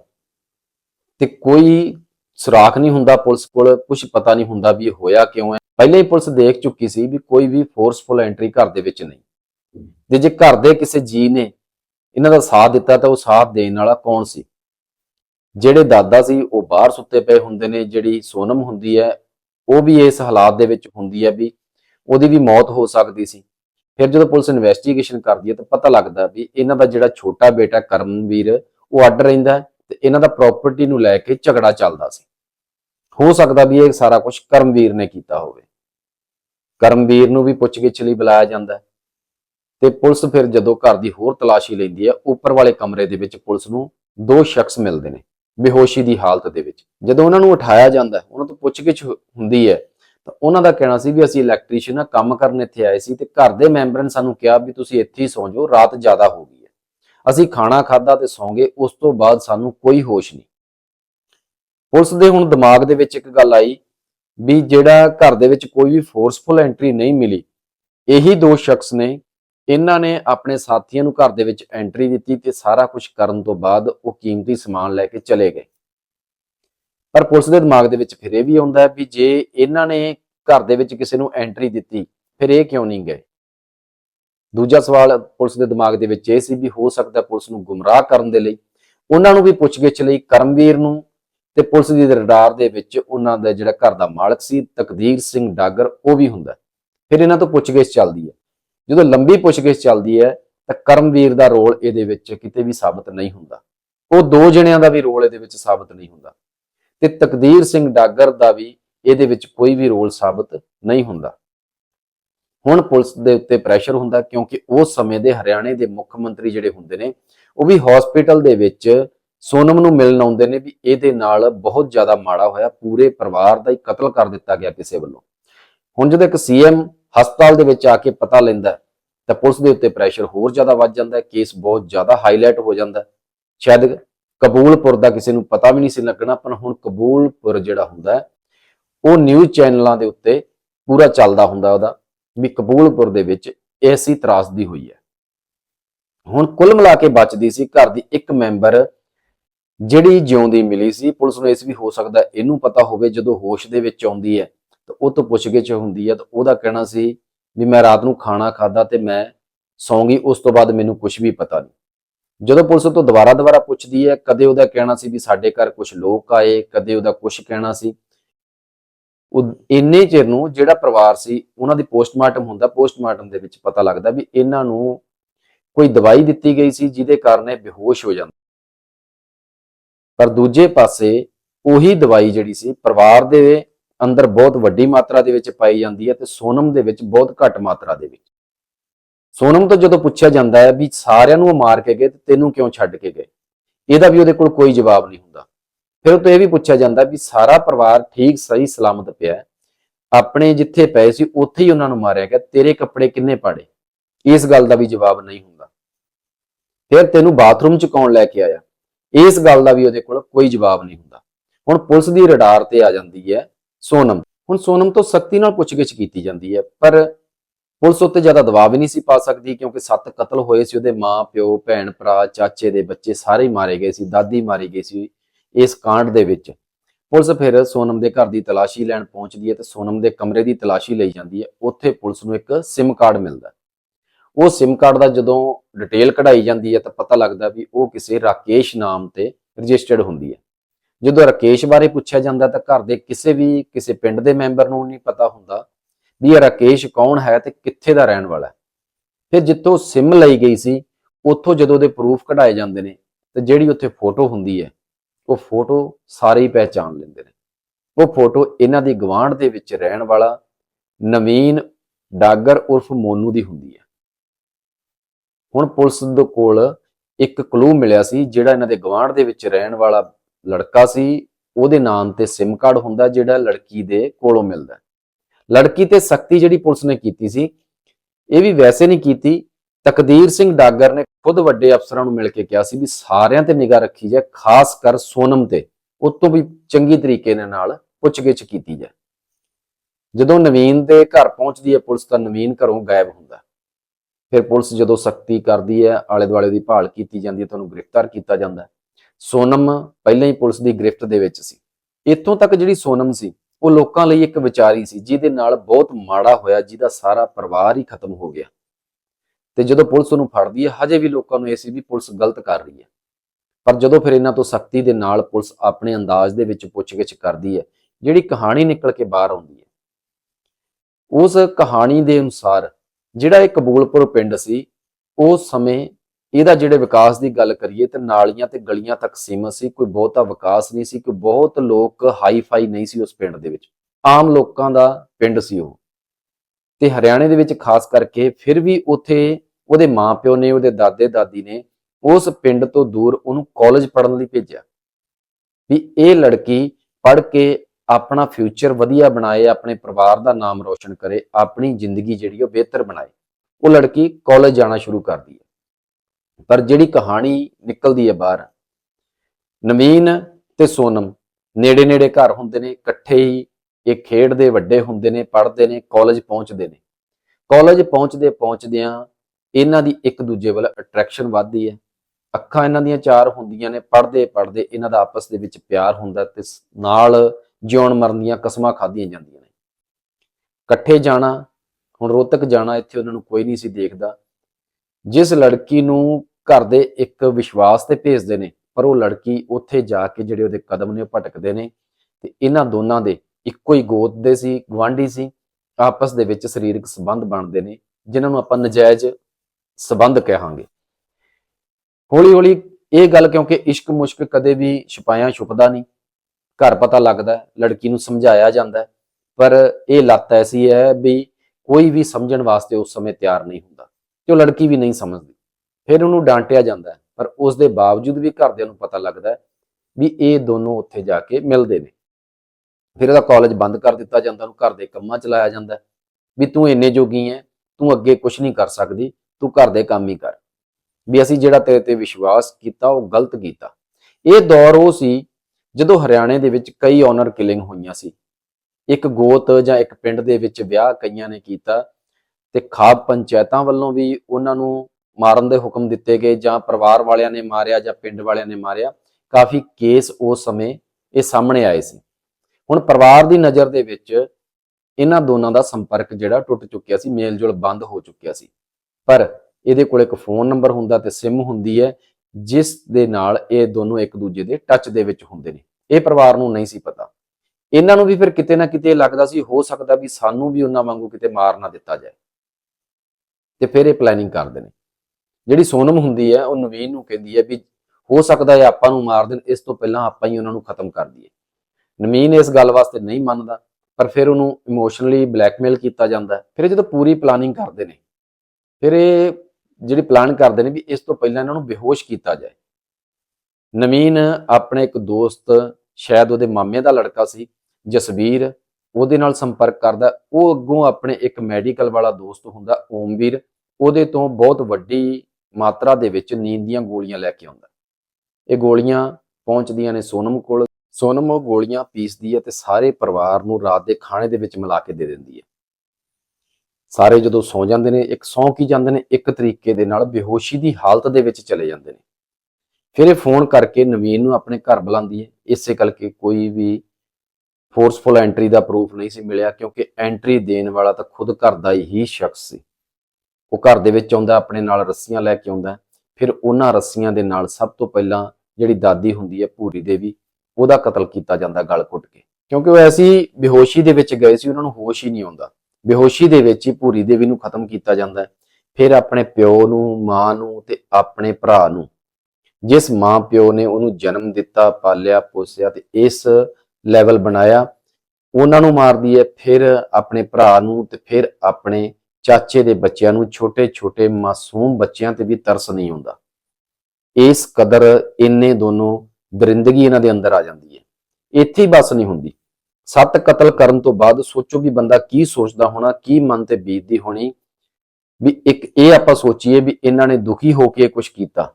ਤੇ ਕੋਈ ਸੁਰਾਖ ਨਹੀਂ ਹੁੰਦਾ ਪੁਲਿਸ ਕੋਲ ਕੁਝ ਪਤਾ ਨਹੀਂ ਹੁੰਦਾ ਵੀ ਇਹ ਹੋਇਆ ਕਿਉਂ ਹੈ। ਪਹਿਲੇ ਹੀ ਪੁਲਿਸ ਦੇਖ ਚੁੱਕੀ ਸੀ ਵੀ ਕੋਈ ਵੀ ਫੋਰਸਫੁਲ ਐਂਟਰੀ ਘਰ ਦੇ ਵਿੱਚ ਨਹੀਂ। ਤੇ ਜੇ ਘਰ ਦੇ ਕਿਸੇ ਜੀ ਨੇ ਇਹਨਾਂ ਦਾ ਸਾਥ ਦਿੱਤਾ ਤਾਂ ਉਹ ਸਾਥ ਦੇਣ ਵਾਲਾ ਕੌਣ ਸੀ? ਜਿਹੜੇ ਦਾਦਾ ਸੀ ਉਹ ਬਾਹਰ ਸੁੱਤੇ ਪਏ ਹੁੰਦੇ ਨੇ, ਜਿਹੜੀ ਸੋਨਮ ਹੁੰਦੀ ਹੈ, ਉਹ ਵੀ ਇਸ ਹਾਲਾਤ ਦੇ ਵਿੱਚ ਹੁੰਦੀ ਹੈ ਵੀ ਉਹਦੀ ਵੀ ਮੌਤ ਹੋ ਸਕਦੀ ਸੀ। ਫਿਰ ਜਦੋਂ ਪੁਲਿਸ ਇਨਵੈਸਟੀਗੇਸ਼ਨ ਕਰਦੀ ਹੈ ਤਾਂ ਪਤਾ ਲੱਗਦਾ ਵੀ ਇਹਨਾਂ ਦਾ ਜਿਹੜਾ ਛੋਟਾ ਬੇਟਾ ਕਰਮਵੀਰ, ਉਹ ਅੱਡ ਰਹਿੰਦਾ ਹੈ। ਤੇ ਇਹਨਾਂ ਦਾ ਪ੍ਰਾਪਰਟੀ ਨੂੰ ਲੈ ਕੇ ਝਗੜਾ ਚੱਲਦਾ ਸੀ। ਹੋ ਸਕਦਾ ਵੀ ਇਹ ਸਾਰਾ ਕੁਝ ਕਰਮਵੀਰ ਨੇ ਕੀਤਾ ਹੋਵੇ। ਕਰਮਵੀਰ ਨੂੰ ਵੀ ਪੁੱਛਗਿੱਛ ਲਈ ਬੁਲਾਇਆ ਜਾਂਦਾ ਹੈ। ਤੇ ਪੁਲਿਸ ਫਿਰ ਜਦੋਂ ਘਰ ਦੀ ਹੋਰ ਤਲਾਸ਼ੀ ਲੈਂਦੀ ਹੈ, ਉੱਪਰ ਵਾਲੇ ਕਮਰੇ ਦੇ ਵਿੱਚ ਪੁਲਿਸ ਨੂੰ ਦੋ ਸ਼ਖਸ ਮਿਲਦੇ ਨੇ, ਬੇਹੋਸ਼ੀ ਦੀ ਹਾਲਤ ਦੇ ਵਿੱਚ। ਜਦੋਂ ਉਹਨਾਂ ਨੂੰ ਉਠਾਇਆ ਜਾਂਦਾ ਉਹਨਾਂ ਤੋਂ ਪੁੱਛਗਿੱਛ ਹੁੰਦੀ ਹੈ, ਤਾਂ ਉਹਨਾਂ ਦਾ ਕਹਿਣਾ ਸੀ ਵੀ ਅਸੀਂ ਇਲੈਕਟ੍ਰੀਸ਼ੀਅਨ ਆ, ਕੰਮ ਕਰਨ ਇੱਥੇ ਆਏ ਸੀ ਤੇ ਘਰ ਦੇ ਮੈਂਬਰਾਂ ਨੇ ਸਾਨੂੰ ਕਿਹਾ ਵੀ ਤੁਸੀਂ ਇੱਥੇ ਹੀ ਸੌਂ ਜਾਓ, ਰਾਤ ਜ਼ਿਆਦਾ ਹੋ ਗਈ ਅਸੀਂ ਖਾਣਾ ਖਾਦਾ ਤੇ ਸੌਂ ਗਏ ਉਸ ਤੋਂ ਬਾਅਦ ਸਾਨੂੰ ਕੋਈ ਹੋਸ਼ ਨਹੀਂ। ਪੁਲਿਸ ਦੇ ਹੁਣ ਦਿਮਾਗ ਦੇ ਵਿੱਚ ਇੱਕ ਗੱਲ ਆਈ ਵੀ ਜਿਹੜਾ ਘਰ ਦੇ ਵਿੱਚ ਕੋਈ ਵੀ ਫੋਰਸਫੁਲ ਐਂਟਰੀ ਨਹੀਂ ਮਿਲੀ, ਇਹੀ ਦੋ ਸ਼ਖਸ ਨੇ, ਇਹਨਾਂ ਨੇ ਆਪਣੇ ਸਾਥੀਆਂ ਨੂੰ ਘਰ ਦੇ ਵਿੱਚ ਐਂਟਰੀ ਦਿੱਤੀ ਤੇ ਸਾਰਾ ਕੁਝ ਕਰਨ ਤੋਂ ਬਾਅਦ ਉਹ ਕੀਮਤੀ ਸਮਾਨ ਲੈ ਕੇ ਚਲੇ ਗਏ। ਪਰ ਪੁਲਿਸ ਦੇ ਦਿਮਾਗ ਦੇ ਵਿੱਚ ਫਿਰ ਇਹ ਵੀ ਆਉਂਦਾ ਵੀ ਜੇ ਇਹਨਾਂ ਨੇ ਘਰ ਦੇ ਵਿੱਚ ਕਿਸੇ ਨੂੰ ਐਂਟਰੀ ਦਿੱਤੀ, ਫਿਰ ਇਹ ਕਿਉਂ ਨਹੀਂ ਗਏ? ਦੂਜਾ ਸਵਾਲ ਪੁਲਿਸ ਦੇ ਦਿਮਾਗ ਦੇ ਵਿੱਚ ਇਹ ਸੀ ਵੀ ਹੋ ਸਕਦਾ ਪੁਲਿਸ ਨੂੰ ਗੁੰਮਰਾਹ ਕਰਨ ਦੇ ਲਈ। ਉਹਨਾਂ ਨੂੰ ਵੀ ਪੁੱਛਗਿੱਛ ਲਈ ਕਰਮਵੀਰ ਨੂੰ ਤੇ ਪੁਲਿਸ ਦੀ ਰਡਾਰ ਦੇ ਵਿੱਚ ਉਹਨਾਂ ਦਾ ਜਿਹੜਾ ਘਰ ਦਾ ਮਾਲਕ ਸੀ, ਤਕਦੀਰ ਸਿੰਘ ਡਾਗਰ, ਉਹ ਵੀ ਹੁੰਦਾ ਫਿਰ ਇਹਨਾਂ ਤੋਂ ਪੁੱਛਗਿੱਛ ਚੱਲਦੀ ਹੈ। ਜਦੋਂ ਲੰਬੀ ਪੁੱਛਗਿੱਛ ਚੱਲਦੀ ਹੈ, ਤਾਂ ਕਰਮਵੀਰ ਦਾ ਰੋਲ ਇਹਦੇ ਵਿੱਚ ਕਿਤੇ ਵੀ ਸਾਬਤ ਨਹੀਂ ਹੁੰਦਾ। ਉਹ ਦੋ ਜਣਿਆਂ ਦਾ ਵੀ ਰੋਲ ਇਹਦੇ ਵਿੱਚ ਸਾਬਤ ਨਹੀਂ ਹੁੰਦਾ। ਤੇ ਤਕਦੀਰ ਸਿੰਘ ਡਾਗਰ ਦਾ ਵੀ ਇਹਦੇ ਵਿੱਚ ਕੋਈ ਵੀ ਰੋਲ ਸਾਬਤ ਨਹੀਂ ਹੁੰਦਾ। ਹੁਣ ਪੁਲਿਸ ਦੇ ਉੱਤੇ ਪ੍ਰੈਸ਼ਰ ਹੁੰਦਾ ਕਿਉਂਕਿ ਉਸ ਸਮੇਂ ਦੇ ਹਰਿਆਣੇ ਦੇ ਮੁੱਖ ਮੰਤਰੀ ਜਿਹੜੇ ਹੁੰਦੇ ਨੇ, ਉਹ ਵੀ ਹਸਪੀਟਲ ਦੇ ਵਿੱਚ ਸੋਨਮ ਨੂੰ ਮਿਲਣ ਆਉਂਦੇ ਨੇ ਵੀ ਇਹਦੇ ਨਾਲ ਬਹੁਤ ਜ਼ਿਆਦਾ ਮਾੜਾ ਹੋਇਆ, ਪੂਰੇ ਪਰਿਵਾਰ ਦਾ ਹੀ ਕਤਲ ਕਰ ਦਿੱਤਾ ਗਿਆ ਕਿਸੇ ਵੱਲੋਂ। ਹੁਣ ਜਦੋਂ ਇੱਕ ਸੀਐਮ ਹਸਪਤਾਲ ਦੇ ਵਿੱਚ ਆ ਕੇ ਪਤਾ ਲੈਂਦਾ ਤਾਂ ਪੁਲਿਸ ਦੇ ਉੱਤੇ ਪ੍ਰੈਸ਼ਰ ਹੋਰ ਜ਼ਿਆਦਾ ਵੱਧ ਜਾਂਦਾ ਹੈ ਕੇਸ ਬਹੁਤ ਜ਼ਿਆਦਾ ਹਾਈਲਾਈਟ ਹੋ ਜਾਂਦਾ ਸ਼ਾਇਦ ਕਬੂਲਪੁਰ ਦਾ ਕਿਸੇ ਨੂੰ ਪਤਾ ਵੀ ਨਹੀਂ ਸੀ ਲੱਗਣਾ, ਪਰ ਹੁਣ ਕਬੂਲਪੁਰ ਜਿਹੜਾ ਹੁੰਦਾ ਉਹ ਨਿਊਜ਼ ਚੈਨਲਾਂ ਦੇ ਉੱਤੇ ਪੂਰਾ ਚੱਲਦਾ ਹੁੰਦਾ ਉਹਦਾ। ਵੀ ਕਬੂਲਪੁਰ ਦੇ ਵਿੱਚ ਐਸੀ ਤਰਾਸਦੀ ਹੋਈ ਹੈ। ਹੁਣ ਕੁੱਲ ਮਿਲਾ ਕੇ ਬਚਦੀ ਸੀ, ਘਰ ਦੀ ਇੱਕ ਮੈਂਬਰ ਜਿਹੜੀ ਜਿਉਂਦੀ ਮਿਲੀ ਸੀ, ਪੁਲਿਸ ਨੂੰ ਇਸ ਵੀ ਹੋ ਸਕਦਾ ਇਹਨੂੰ ਪਤਾ ਹੋਵੇ ਜਦੋਂ ਹੋਸ਼ ਦੇ ਵਿੱਚ ਆਉਂਦੀ ਹੈ, ਤਾਂ ਉਹ ਤੋਂ ਪੁੱਛਗਿੱਛ ਹੁੰਦੀ ਹੈ, ਤਾਂ ਉਹਦਾ ਕਹਿਣਾ ਸੀ ਵੀ ਮੈਂ ਰਾਤ ਨੂੰ ਖਾਣਾ ਖਾਦਾ ਤੇ ਮੈਂ ਸੌਂ ਗਈ ਉਸ ਤੋਂ ਬਾਅਦ ਮੈਨੂੰ ਕੁਝ ਵੀ ਪਤਾ ਨਹੀਂ। ਜਦੋਂ ਪੁਲਿਸ ਤੋਂ ਦੁਬਾਰਾ ਦੁਬਾਰਾ ਪੁੱਛਦੀ ਹੈ, ਕਦੇ ਉਹਦਾ ਕਹਿਣਾ ਸੀ ਵੀ ਸਾਡੇ ਘਰ ਕੁਝ ਲੋਕ ਆਏ, ਕਦੇ ਉਹਦਾ ਕੁਝ ਕਹਿਣਾ ਸੀ ਉਹ ਇੰਨੇ ਚਿਰ ਨੂੰ ਜਿਹੜਾ ਪਰਿਵਾਰ ਸੀ, ਉਹਨਾਂ ਦੀ ਪੋਸਟਮਾਰਟਮ ਹੁੰਦਾ, ਪੋਸਟਮਾਰਟਮ ਦੇ ਵਿੱਚ ਪਤਾ ਲੱਗਦਾ ਵੀ ਇਹਨਾਂ ਨੂੰ ਕੋਈ ਦਵਾਈ ਦਿੱਤੀ ਗਈ ਸੀ ਜਿਹਦੇ ਕਾਰਨ ਇਹ ਬੇਹੋਸ਼ ਹੋ ਜਾਂਦਾ। ਪਰ ਦੂਜੇ ਪਾਸੇ ਉਹੀ ਦਵਾਈ ਜਿਹੜੀ ਸੀ, ਪਰਿਵਾਰ ਦੇ ਅੰਦਰ ਬਹੁਤ ਵੱਡੀ ਮਾਤਰਾ ਦੇ ਵਿੱਚ ਪਾਈ ਜਾਂਦੀ ਹੈ ਤੇ ਸੋਨਮ ਦੇ ਵਿੱਚ ਬਹੁਤ ਘੱਟ ਮਾਤਰਾ ਦੇ ਵਿੱਚ। ਸੋਨਮ ਤੋਂ ਜਦੋਂ ਪੁੱਛਿਆ ਜਾਂਦਾ ਹੈ ਵੀ ਸਾਰਿਆਂ ਨੂੰ ਉਹ ਮਾਰ ਕੇ ਗਏ ਤੇ ਤੈਨੂੰ ਕਿਉਂ ਛੱਡ ਕੇ ਗਏ? ਇਹਦਾ ਵੀ ਉਹਦੇ ਕੋਲ ਕੋਈ ਜਵਾਬ ਨਹੀਂ ਹੁੰਦਾ। ਫਿਰ ਉਹ ਤੋਂ ਇਹ ਵੀ ਪੁੱਛਿਆ ਜਾਂਦਾ ਵੀ ਸਾਰਾ ਪਰਿਵਾਰ ਠੀਕ, ਸਹੀ, ਸਲਾਮਤ ਪਿਆ ਹੈ। ਆਪਣੇ ਜਿੱਥੇ ਪਏ ਸੀ, ਉੱਥੇ ਹੀ ਉਹਨਾਂ ਨੂੰ ਮਾਰਿਆ ਗਿਆ। ਤੇਰੇ ਕੱਪੜੇ ਕਿੰਨੇ ਪਾੜੇ? ਇਸ ਗੱਲ ਦਾ ਵੀ ਜਵਾਬ ਨਹੀਂ ਹੁੰਦਾ। ਫਿਰ ਤੈਨੂੰ ਬਾਥਰੂਮ ਚ ਕੌਣ ਲੈ ਕੇ ਆਇਆ। ਇਸ ਗੱਲ ਦਾ ਵੀ ਉਹਦੇ ਕੋਲ ਕੋਈ ਜਵਾਬ ਨਹੀਂ ਹੁੰਦਾ। ਹੁਣ ਪੁਲਿਸ ਦੀ ਰਡਾਰ ਤੇ ਆ ਜਾਂਦੀ ਹੈ ਸੋਨਮ। ਹੁਣ ਸੋਨਮ ਤੋਂ ਸਖਤੀ ਨਾਲ ਪੁੱਛਗਿੱਛ ਕੀਤੀ ਜਾਂਦੀ ਹੈ, ਪਰ ਪੁਲਿਸ ਉੱਤੇ ਜ਼ਿਆਦਾ ਦਬਾਅ ਵੀ ਨਹੀਂ ਸੀ ਪਾ ਸਕਦੀ, ਕਿਉਂਕਿ ਸੱਤ ਕਤਲ ਹੋਏ ਸੀ। ਉਹਦੇ ਮਾਂ, ਪਿਓ, ਭੈਣ, ਭਰਾ, ਚਾਚੇ ਦੇ ਬੱਚੇ ਸਾਰੇ ਮਾਰੇ ਗਏ ਸੀ, ਦਾਦੀ ਮਾਰੀ ਗਈ ਸੀ। ਇਸ ਕਾਂਡ ਦੇ ਵਿੱਚ। ਪੁਲਿਸ ਫਿਰ ਸੋਨਮ ਦੇ ਘਰ ਦੀ ਤਲਾਸ਼ੀ ਲੈਣ ਪਹੁੰਚਦੀ ਹੈ ਤੇ ਸੋਨਮ ਦੇ ਕਮਰੇ ਦੀ ਤਲਾਸ਼ੀ ਲਈ ਜਾਂਦੀ ਹੈ। ਉੱਥੇ ਪੁਲਿਸ ਨੂੰ ਇੱਕ SIM ਕਾਰਡ ਮਿਲਦਾ ਉਹ SIM ਕਾਰਡ ਦਾ ਜਦੋਂ ਡਿਟੇਲ ਕਢਾਈ ਜਾਂਦੀ ਹੈ ਤਾਂ ਪਤਾ ਲੱਗਦਾ ਵੀ ਉਹ ਕਿਸੇ ਰਾਕੇਸ਼ ਨਾਮ ਤੇ ਰਜਿਸਟਰਡ ਹੁੰਦੀ ਹੈ। ਜਦੋਂ ਰਾਕੇਸ਼ ਬਾਰੇ ਪੁੱਛਿਆ ਜਾਂਦਾ ਤਾਂ ਘਰ ਦੇ ਕਿਸੇ ਵੀ ਕਿਸੇ ਪਿੰਡ ਦੇ ਮੈਂਬਰ ਨੂੰ ਨਹੀਂ ਪਤਾ ਹੁੰਦਾ ਵੀ ਇਹ ਰਾਕੇਸ਼ ਕੌਣ ਹੈ ਤੇ ਕਿੱਥੇ ਦਾ ਰਹਿਣ ਵਾਲਾ ਹੈ। ਫਿਰ ਜਿੱਥੋਂ SIM ਲਈ ਗਈ ਸੀ, ਉੱਥੋਂ ਜਦੋਂ ਦੇ ਪ੍ਰੂਫ ਕਢਾਏ ਜਾਂਦੇ ਨੇ ਤੇ ਜਿਹੜੀ ਉੱਥੇ ਫੋਟੋ ਹੁੰਦੀ ਹੈ ਉਹ ਫੋਟੋ ਸਾਰੇ ਹੀ ਪਹਿਚਾਨ ਲੈਂਦੇ ਨੇ। ਉਹ ਫੋਟੋ ਇਹਨਾਂ ਦੀ ਗਵਾਂਢ ਦੇ ਵਿੱਚ ਰਹਿਣ ਵਾਲਾ ਨਵੀਨ ਡਾਗਰ ਉਰਫ ਮੋਨੂ ਦੀ ਹੁੰਦੀ ਹੈ। ਹੁਣ ਪੁਲਿਸ ਦੇ ਕੋਲ ਇੱਕ ਕਲੂ ਮਿਲਿਆ ਸੀ, ਜਿਹੜਾ ਇਹਨਾਂ ਦੇ ਗਵਾਂਢ ਦੇ ਵਿੱਚ ਰਹਿਣ ਵਾਲਾ ਲੜਕਾ ਸੀ। ਉਹਦੇ ਨਾਮ ਤੇ SIM ਕਾਰਡ ਹੁੰਦਾ, ਜਿਹੜਾ ਲੜਕੀ ਦੇ ਕੋਲੋਂ ਮਿਲਦਾ ਲੜਕੀ ਤੇ ਸਖਤੀ ਜਿਹੜੀ ਪੁਲਿਸ ਨੇ ਕੀਤੀ ਸੀ, ਇਹ ਵੀ ਵੈਸੇ ਨਹੀਂ ਕੀਤੀ ਤਕਦੀਰ ਸਿੰਘ ਡਾਗਰ ਨੇ ਖੁਦ ਵੱਡੇ ਅਫਸਰਾਂ ਨੂੰ ਮਿਲ ਕੇ ਕਿਹਾ ਸੀ ਵੀ ਸਾਰਿਆਂ ਤੇ ਨਿਗਾਹ ਰੱਖੀ ਜਾਏ, ਖਾਸ ਕਰ ਸੋਨਮ ਤੇ। ਉਸ ਤੋਂ ਵੀ ਚੰਗੀ ਤਰੀਕੇ ਦੇ ਨਾਲ ਪੁੱਛਗਿੱਛ ਕੀਤੀ ਜਾਏ। ਜਦੋਂ ਨਵੀਨ ਦੇ ਘਰ ਪਹੁੰਚਦੀ ਹੈ ਪੁਲਿਸ ਤਾਂ ਨਵੀਨ ਘਰੋਂ ਗਾਇਬ ਹੁੰਦਾ ਫਿਰ ਪੁਲਿਸ ਜਦੋਂ ਸਖਤੀ ਕਰਦੀ ਹੈ ਆਲੇ ਦੁਆਲੇ ਦੀ ਭਾਲ ਕੀਤੀ ਜਾਂਦੀ ਹੈ ਤੁਹਾਨੂੰ ਗ੍ਰਿਫਤਾਰ ਕੀਤਾ ਜਾਂਦਾ ਸੋਨਮ ਪਹਿਲਾਂ ਹੀ ਪੁਲਿਸ ਦੀ ਗ੍ਰਿਫਤ ਦੇ ਵਿੱਚ ਸੀ। ਇੱਥੋਂ ਤੱਕ ਜਿਹੜੀ ਸੋਨਮ ਸੀ, ਉਹ ਲੋਕਾਂ ਲਈ ਇੱਕ ਵਿਚਾਰੀ ਸੀ, ਜਿਹਦੇ ਨਾਲ ਬਹੁਤ ਮਾੜਾ ਹੋਇਆ, ਜਿਹਦਾ ਸਾਰਾ ਪਰਿਵਾਰ ਹੀ ਖਤਮ ਹੋ ਗਿਆ। ਤੇ ਜਦੋਂ ਪੁਲਿਸ ਉਹਨੂੰ ਫੜਦੀ ਹੈ, ਹਜੇ ਵੀ ਲੋਕਾਂ ਨੂੰ ਇਹ ਸੀ ਵੀ ਪੁਲਿਸ ਗਲਤ ਕਰ ਰਹੀ ਹੈ। ਪਰ ਜਦੋਂ ਫਿਰ ਇਹਨਾਂ ਤੋਂ ਸਖਤੀ ਦੇ ਨਾਲ ਪੁਲਿਸ ਆਪਣੇ ਅੰਦਾਜ਼ ਦੇ ਵਿੱਚ ਪੁੱਛਗਿੱਛ ਕਰਦੀ ਹੈ, ਜਿਹੜੀ ਕਹਾਣੀ ਨਿਕਲ ਕੇ ਬਾਹਰ ਆਉਂਦੀ ਹੈ, ਉਸ ਕਹਾਣੀ ਦੇ ਅਨੁਸਾਰ ਜਿਹੜਾ ਇਹ ਕਬੂਲਪੁਰ ਪਿੰਡ ਸੀ ਉਸ ਸਮੇਂ ਇਹਦਾ ਜਿਹੜੇ ਵਿਕਾਸ ਦੀ ਗੱਲ ਕਰੀਏ ਤੇ ਨਾਲੀਆਂ ਤੇ ਗਲੀਆਂ ਤੱਕ ਸੀਮਤ ਸੀ, ਕੋਈ ਬਹੁਤਾ ਵਿਕਾਸ ਨਹੀਂ ਸੀ, ਕੋਈ ਬਹੁਤ ਲੋਕ ਹਾਈ-ਫਾਈ ਨਹੀਂ ਸੀ ਉਸ ਪਿੰਡ ਦੇ ਵਿੱਚ। ਆਮ ਲੋਕਾਂ ਦਾ ਪਿੰਡ ਸੀ ਉਹ। ਤੇ ਹਰਿਆਣੇ ਦੇ ਵਿੱਚ ਖਾਸ ਕਰਕੇ ਫਿਰ ਵੀ ਉੱਥੇ ਉਹਦੇ ਮਾਪਿਓ ਨੇ, ਉਹਦੇ ਦਾਦੇ ਦਾਦੀ ਨੇ ਉਸ ਪਿੰਡ ਤੋਂ ਦੂਰ ਉਹਨੂੰ ਕਾਲਜ ਪੜ੍ਹਨ ਲਈ ਭੇਜਿਆ। ਵੀ ਇਹ ਲੜਕੀ ਪੜ੍ਹ ਕੇ ਆਪਣਾ ਫਿਊਚਰ ਵਧੀਆ ਬਣਾਏ, ਆਪਣੇ ਪਰਿਵਾਰ ਦਾ ਨਾਮ ਰੋਸ਼ਨ ਕਰੇ, ਆਪਣੀ ਜ਼ਿੰਦਗੀ ਜਿਹੜੀ ਉਹ ਬਿਹਤਰ ਬਣਾਏ। ਉਹ ਲੜਕੀ ਕਾਲਜ ਜਾਣਾ ਸ਼ੁਰੂ ਕਰਦੀ ਹੈ। ਪਰ ਜਿਹੜੀ ਕਹਾਣੀ ਨਿਕਲਦੀ ਹੈ ਬਾਹਰ, ਨਵੀਨ ਤੇ ਸੋਨਮ ਨੇੜੇ ਨੇੜੇ ਘਰ ਹੁੰਦੇ ਨੇ, ਇਕੱਠੇ ਹੀ ਇਹ ਖੇਡਦੇ, ਵੱਡੇ ਹੁੰਦੇ ਨੇ, ਪੜ੍ਹਦੇ ਨੇ ਕਾਲਜ ਪਹੁੰਚਦੇ ਨੇ। ਕਾਲਜ ਪਹੁੰਚਦੇ ਪਹੁੰਚਦਿਆਂ ਇਹਨਾਂ ਦੀ ਇੱਕ ਦੂਜੇ ਵੱਲ ਅਟਰੈਕਸ਼ਨ ਵੱਧਦੀ ਹੈ। ਅੱਖਾਂ ਇਹਨਾਂ ਦੀਆਂ ਚਾਰ ਹੁੰਦੀਆਂ ਨੇ, ਪੜ੍ਹਦੇ ਪੜ੍ਹਦੇ ਇਹਨਾਂ ਦਾ ਆਪਸ ਦੇ ਵਿੱਚ ਪਿਆਰ ਹੁੰਦਾ ਤੇ ਨਾਲ ਜਿਉਣ ਮਰਨ ਦੀਆਂ ਕਸਮਾਂ ਖਾਧੀਆਂ ਜਾਂਦੀਆਂ ਨੇ। ਇਕੱਠੇ ਜਾਣਾ, ਹੁਣ ਰੋਤਕ ਜਾਣਾ ਇੱਥੇ ਉਹਨਾਂ ਨੂੰ ਕੋਈ ਨਹੀਂ ਸੀ ਦੇਖਦਾ। ਜਿਸ ਲੜਕੀ ਨੂੰ ਘਰ ਦੇ ਇੱਕ ਵਿਸ਼ਵਾਸ ਤੇ ਭੇਜਦੇ ਨੇ, ਪਰ ਉਹ ਲੜਕੀ ਉੱਥੇ ਜਾ ਕੇ ਜਿਹੜੇ ਉਹਦੇ ਕਦਮ ਨੇ ਉਹ ਭਟਕਦੇ ਨੇ ਤੇ ਇਹਨਾਂ ਦੋਨਾਂ ਦੇ ਇੱਕੋ ਹੀ ਗੋਤ ਦੇ ਸੀ ਗਵਾਂਢੀ ਸੀ, ਆਪਸ ਦੇ ਵਿੱਚ ਸਰੀਰਕ ਸੰਬੰਧ ਬਣਦੇ ਨੇ, ਜਿਨ੍ਹਾਂ ਨੂੰ ਆਪਾਂ ਨਜਾਇਜ਼ ਸੰਬੰਧ ਕਹਾਂਗੇ। ਹੌਲੀ ਹੌਲੀ ਇਹ ਗੱਲ ਕਿਉਂਕਿ ਇਸ਼ਕ ਮੁਸ਼ਕ ਕਦੇ ਵੀ ਛੁਪਾਇਆ ਛੁਪਦਾ ਨਹੀਂ। ਘਰ ਪਤਾ ਲੱਗਦਾ ਲੜਕੀ ਨੂੰ ਸਮਝਾਇਆ ਜਾਂਦਾ ਪਰ ਇਹ ਲੱਤ ਐਸੀ ਹੈ ਵੀ ਕੋਈ ਵੀ ਸਮਝਣ ਵਾਸਤੇ ਉਸ ਸਮੇਂ ਤਿਆਰ ਨਹੀਂ ਹੁੰਦਾ ਤੇ ਉਹ ਲੜਕੀ ਵੀ ਨਹੀਂ ਸਮਝਦੀ। ਫਿਰ ਉਹਨੂੰ ਡਾਂਟਿਆ ਜਾਂਦਾ ਪਰ ਉਸ ਦੇ ਬਾਵਜੂਦ ਵੀ ਘਰਦਿਆਂ ਨੂੰ ਪਤਾ ਲੱਗਦਾ ਵੀ ਇਹ ਦੋਨੋਂ ਉੱਥੇ ਜਾ ਕੇ ਮਿਲਦੇ ਨੇ। ਫਿਰ ਇਹਦਾ ਕਾਲਜ ਬੰਦ ਕਰ ਦਿੱਤਾ ਜਾਂਦਾ, ਉਹਨੂੰ ਘਰ ਦੇ ਕੰਮਾਂ ਚ ਲਾਇਆ ਜਾਂਦਾ ਵੀ ਤੂੰ ਇੰਨੇ ਜੋਗੀ ਹੈ, ਤੂੰ ਅੱਗੇ ਕੁਝ ਨਹੀਂ ਕਰ ਸਕਦੀ ਤੂੰ ਘਰ ਦੇ ਕੰਮ ਹੀ ਕਰ। ਵੀ ਅਸੀਂ ਜਿਹੜਾ ਤੇਰੇ ਤੇ ਵਿਸ਼ਵਾਸ ਕੀਤਾ, ਉਹ ਗਲਤ ਕੀਤਾ। ਇਹ ਦੌਰ ਉਹ ਸੀ ਜਦੋਂ ਹਰਿਆਣੇ ਦੇ ਵਿੱਚ ਕਈ ਓਨਰ ਕਿਲਿੰਗ ਹੋਈਆਂ ਸੀ। ਇੱਕ ਗੋਤ ਜਾਂ ਇੱਕ ਪਿੰਡ ਦੇ ਵਿੱਚ ਵਿਆਹ ਕਈਆਂ ਨੇ ਕੀਤਾ ਤੇ ਖਾਬ ਪੰਚਾਇਤਾਂ ਵੱਲੋਂ ਵੀ ਉਹਨਾਂ ਨੂੰ ਮਾਰਨ ਦੇ ਹੁਕਮ ਦਿੱਤੇ ਗਏ ਜਾਂ ਪਰਿਵਾਰ ਵਾਲਿਆਂ ਨੇ ਮਾਰਿਆ ਜਾਂ ਪਿੰਡ ਵਾਲਿਆਂ ਨੇ ਮਾਰਿਆ। ਕਾਫੀ ਕੇਸ ਉਸ ਸਮੇਂ ਇਹ ਸਾਹਮਣੇ ਆਏ ਸੀ। ਹੁਣ ਪਰਿਵਾਰ ਦੀ ਨਜ਼ਰ ਦੇ ਵਿੱਚ ਇਹਨਾਂ ਦੋਨਾਂ ਦਾ ਸੰਪਰਕ ਜਿਹੜਾ ਟੁੱਟ ਚੁੱਕਿਆ ਸੀ, ਮੇਲਜੋਲ ਬੰਦ ਹੋ ਚੁੱਕਿਆ ਸੀ। ਪਰ ਇਹਦੇ ਕੋਲ ਇੱਕ ਫੋਨ ਨੰਬਰ ਹੁੰਦਾ ਤੇ ਸਿਮ ਹੁੰਦੀ ਹੈ, ਜਿਸ ਦੇ ਨਾਲ ਇਹ ਦੋਨੋਂ ਇੱਕ ਦੂਜੇ ਦੇ ਟੱਚ ਦੇ ਵਿੱਚ ਹੁੰਦੇ ਨੇ। ਇਹ ਪਰਿਵਾਰ ਨੂੰ ਨਹੀਂ ਸੀ ਪਤਾ। ਇਹਨਾਂ ਨੂੰ ਵੀ ਫਿਰ ਕਿਤੇ ਨਾ ਕਿਤੇ ਲੱਗਦਾ ਸੀ, ਹੋ ਸਕਦਾ ਵੀ ਸਾਨੂੰ ਵੀ ਉਹਨਾਂ ਵਾਂਗੂ ਕਿਤੇ ਮਾਰ ਨਾ ਦਿੱਤਾ ਜਾਏ। ਤੇ ਫਿਰ ਇਹ ਪਲੈਨਿੰਗ ਕਰਦੇ ਨੇ। ਜਿਹੜੀ ਸੋਨਮ ਹੁੰਦੀ ਹੈ, ਉਹ ਨਵੀਨ ਨੂੰ ਕਹਿੰਦੀ ਹੈ ਵੀ ਹੋ ਸਕਦਾ ਹੈ ਆਪਾਂ ਨੂੰ ਮਾਰ ਦੇਣ, ਇਸ ਤੋਂ ਪਹਿਲਾਂ ਆਪਾਂ ਹੀ ਉਹਨਾਂ ਨੂੰ ਖਤਮ ਕਰ ਦਈਏ। ਨਵੀਨ ਇਸ ਗੱਲ ਵਾਸਤੇ ਨਹੀਂ ਮੰਨਦਾ, ਪਰ ਫਿਰ ਉਹਨੂੰ ਇਮੋਸ਼ਨਲੀ ਬਲੈਕਮੇਲ ਕੀਤਾ ਜਾਂਦਾ ਫਿਰ ਇਹ ਜਦੋਂ ਪੂਰੀ ਪਲਾਨਿੰਗ ਕਰਦੇ ਨੇ ਫਿਰ ਇਹ ਜਿਹੜੀ ਪਲਾਨ ਕਰਦੇ ਨੇ ਵੀ ਇਸ ਤੋਂ ਪਹਿਲਾਂ ਇਹਨਾਂ ਨੂੰ ਬੇਹੋਸ਼ ਕੀਤਾ ਜਾਏ। ਨਵੀਨ ਆਪਣੇ ਇੱਕ ਦੋਸਤ, ਸ਼ਾਇਦ ਉਹਦੇ ਮਾਮੇ ਦਾ ਲੜਕਾ ਸੀ, ਜਸਵੀਰ, ਉਹਦੇ ਨਾਲ ਸੰਪਰਕ ਕਰਦਾ, ਉਹ ਅੱਗੋਂ ਆਪਣੇ ਇੱਕ ਮੈਡੀਕਲ ਵਾਲਾ ਦੋਸਤ ਹੁੰਦਾ, ਓਮਵੀਰ, ਉਹਦੇ ਤੋਂ ਬਹੁਤ ਵੱਡੀ ਮਾਤਰਾ ਦੇ ਵਿੱਚ ਨੀਂਦ ਦੀਆਂ ਗੋਲੀਆਂ ਲੈ ਕੇ ਆਉਂਦਾ। ਇਹ ਗੋਲੀਆਂ ਪਹੁੰਚਦੀਆਂ ਨੇ ਸੋਨਮ ਕੋਲ। ਸੋਨਮ ਉਹ ਗੋਲੀਆਂ ਪੀਸਦੀ ਹੈ ਤੇ ਸਾਰੇ ਪਰਿਵਾਰ ਨੂੰ ਰਾਤ ਦੇ ਖਾਣੇ ਦੇ ਵਿੱਚ ਮਿਲਾ ਕੇ ਦੇ ਦਿੰਦੀ ਹੈ। ਸਾਰੇ ਜਦੋਂ ਸੌ ਜਾਂਦੇ ਨੇ, ਇੱਕ ਸੌਂ ਕੀ ਜਾਂਦੇ ਨੇ, ਇੱਕ ਤਰੀਕੇ ਦੇ ਨਾਲ ਬੇਹੋਸ਼ੀ ਦੀ ਹਾਲਤ ਦੇ ਵਿੱਚ ਚਲੇ ਜਾਂਦੇ ਨੇ। ਫਿਰ ਇਹ ਫੋਨ ਕਰਕੇ ਨਵੀਨ ਨੂੰ ਆਪਣੇ ਘਰ ਬੁਲਾਉਂਦੀ ਹੈ। ਇਸੇ ਕਰਕੇ ਕੋਈ ਵੀ ਫੋਰਸਫੁਲ ਐਂਟਰੀ ਦਾ ਪ੍ਰੂਫ ਨਹੀਂ ਸੀ ਮਿਲਿਆ, ਕਿਉਂਕਿ ਐਂਟਰੀ ਦੇਣ ਵਾਲਾ ਤਾਂ ਖੁਦ ਘਰ ਦਾ ਹੀ ਸ਼ਖਸ ਸੀ। ਉਹ ਘਰ ਦੇ ਵਿੱਚ ਆਉਂਦਾ, ਆਪਣੇ ਨਾਲ ਰੱਸੀਆਂ ਲੈ ਕੇ ਆਉਂਦਾ। ਫਿਰ ਉਹਨਾਂ ਰੱਸੀਆਂ ਦੇ ਨਾਲ ਸਭ ਤੋਂ ਪਹਿਲਾਂ ਜਿਹੜੀ ਦਾਦੀ ਹੁੰਦੀ ਹੈ, ਭੂਰੀ ਦੇਵੀ, ਉਹਦਾ ਕਤਲ ਕੀਤਾ ਜਾਂਦਾ ਗਲ ਘੁੱਟ ਕੇ। ਕਿਉਂਕਿ ਉਹ ਐਸੀ ਬੇਹੋਸ਼ੀ ਦੇ ਵਿੱਚ ਗਏ ਸੀ, ਉਹਨਾਂ ਨੂੰ ਹੋਸ਼ ਹੀ ਨਹੀਂ ਆਉਂਦਾ। ਬੇਹੋਸ਼ੀ ਦੇ ਵਿੱਚ ਹੀ ਭੂਰੀ ਦੇਵੀ ਨੂੰ ਖਤਮ ਕੀਤਾ ਜਾਂਦਾ ਹੈ। ਫਿਰ ਆਪਣੇ ਪਿਓ ਨੂੰ, ਮਾਂ ਨੂੰ ਤੇ ਆਪਣੇ ਭਰਾ ਨੂੰ। ਜਿਸ ਮਾਂ ਪਿਓ ਨੇ ਉਹਨੂੰ ਜਨਮ ਦਿੱਤਾ, ਪਾਲਿਆ, ਪੋਸਿਆ ਤੇ ਇਸ ਲੈਵਲ ਬਣਾਇਆ, ਉਹਨਾਂ ਨੂੰ ਮਾਰਦੀ ਹੈ ਫਿਰ ਆਪਣੇ ਭਰਾ ਨੂੰ ਤੇ ਫਿਰ ਆਪਣੇ ਚਾਚੇ ਦੇ ਬੱਚਿਆਂ ਨੂੰ ਛੋਟੇ ਛੋਟੇ ਮਾਸੂਮ ਬੱਚਿਆਂ ਤੇ ਵੀ ਤਰਸ ਨਹੀਂ ਹੁੰਦਾ ਇਸ ਕਦਰ ਇੰਨੇ ਦੋਨੋਂ ਦਰਿੰਦਗੀ ਇਹਨਾਂ ਦੇ ਅੰਦਰ ਆ ਜਾਂਦੀ ਹੈ। ਇੱਥੇ ਹੀ ਬਸ ਨਹੀਂ ਹੁੰਦੀ। ਸੱਤ ਕਤਲ ਕਰਨ ਤੋਂ ਬਾਅਦ ਸੋਚੋ ਵੀ ਬੰਦਾ ਕੀ ਸੋਚਦਾ ਹੋਣਾ, ਕੀ ਮਨ ਤੇ ਬੀਤਦੀ ਹੋਣੀ। ਵੀ ਇੱਕ ਇਹ ਆਪਾਂ ਸੋਚੀਏ ਵੀ ਇਹਨਾਂ ਨੇ ਦੁਖੀ ਹੋ ਕੇ ਕੁਝ ਕੀਤਾ।